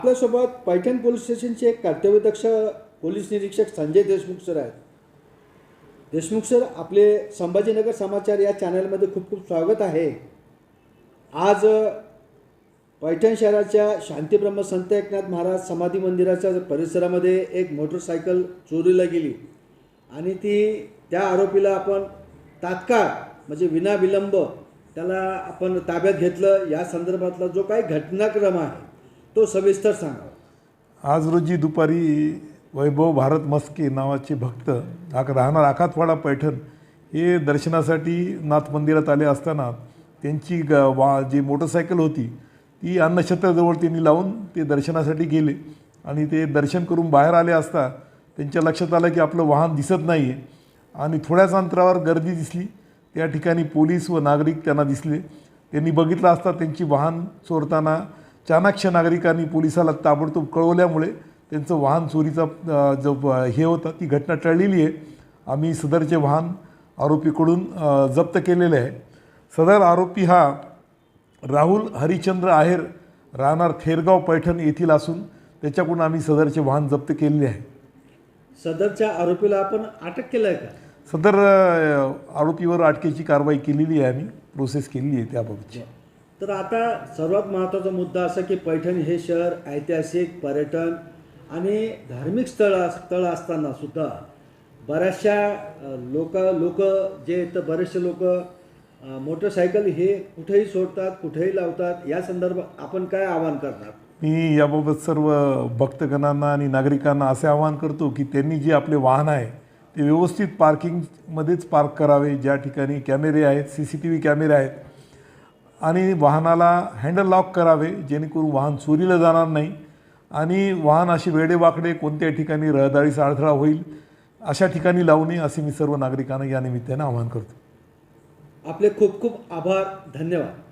आपल्यासोबत पैठण पोलीस स्टेशनचे एक कर्तव्यदक्ष पोलीस निरीक्षक संजय देशमुख सर आहेत. देशमुख सर आपले संभाजीनगर समाचार या चॅनलमध्ये खूप खूप स्वागत आहे. आज पैठण शहराच्या शांतीब्रह्म संत एकनाथ महाराज समाधी मंदिराच्या परिसरामध्ये एक मोटरसायकल चोरीला गेली. आणि ती त्या आरोपीला आपण तात्काळ म्हणजे विनाविलंब त्याला आपण ताब्यात घेतलं. या संदर्भातला जो काही घटनाक्रम आहे तो सविस्तर सांगा. आज रोजी दुपारी वैभव भारत मस्के नावाचे भक्त आक राहणार आखातवाडा पैठण हे दर्शनासाठी नाथ मंदिरात आले असताना त्यांची ग वा जी मोटरसायकल होती ती अन्नछत्राजवळ त्यांनी लावून ते दर्शनासाठी गेले. आणि ते दर्शन करून बाहेर आले असता त्यांच्या लक्षात आलं की आपलं वाहन दिसत नाही आहे आणि थोड्याच अंतरावर गर्दी दिसली. त्या ठिकाणी पोलीस व नागरिक त्यांना दिसले. त्यांनी बघितलं असता त्यांची वाहन चोरताना चाणाक्ष नागरिकांनी पोलिसाला ताबडतोब कळवल्यामुळे त्यांचं वाहन चोरीचा जो हे होता ती घटना टळलेली आहे. आम्ही सदरचे वाहन आरोपीकडून जप्त केलेले आहे. सदर आरोपी हा राहुल हरिचंद्र आहेर राहणार थेरगाव पैठण येथील असून त्याच्याकडून आम्ही सदरचे वाहन जप्त केलेले आहे. सदरच्या आरोपीला आपण अटक केलं आहे का? सदर आरोपीवर अटकेची कारवाई केलेली आहे आम्ही प्रोसेस केलेली आहे त्याबाबतची. तर आता सर्वात महत्त्वाचा मुद्दा असा की पैठण हे शहर ऐतिहासिक पर्यटन आणि धार्मिक स्थळ स्थळ असताना सुद्धा बऱ्याचशा लोक लोक जे आहेत तर बरेचसे लोक मोटरसायकल हे कुठेही सोडतात कुठेही लावतात या संदर्भात आपण काय आवाहन करणार? मी याबाबत सर्व भक्तगणांना आणि नागरिकांना असे आवाहन करतो की त्यांनी जे आपले वाहन आहे ते व्यवस्थित पार्किंगमध्येच पार्क करावे. ज्या ठिकाणी कॅमेरे आहेत सी सी टी व्ही कॅमेरे आहेत आणि वाहनाला हँडल लॉक करावे जेणेकरून वाहन चोरीला जाणार नाही. आणि वाहन असे वेडेवाकडे कोणत्या ठिकाणी रहदारीचा अडथळा होईल अशा ठिकाणी लावू नये असे मी सर्व नागरिकांना या निमित्ताने आवाहन करतो. आपले खूप खूप आभार धन्यवाद.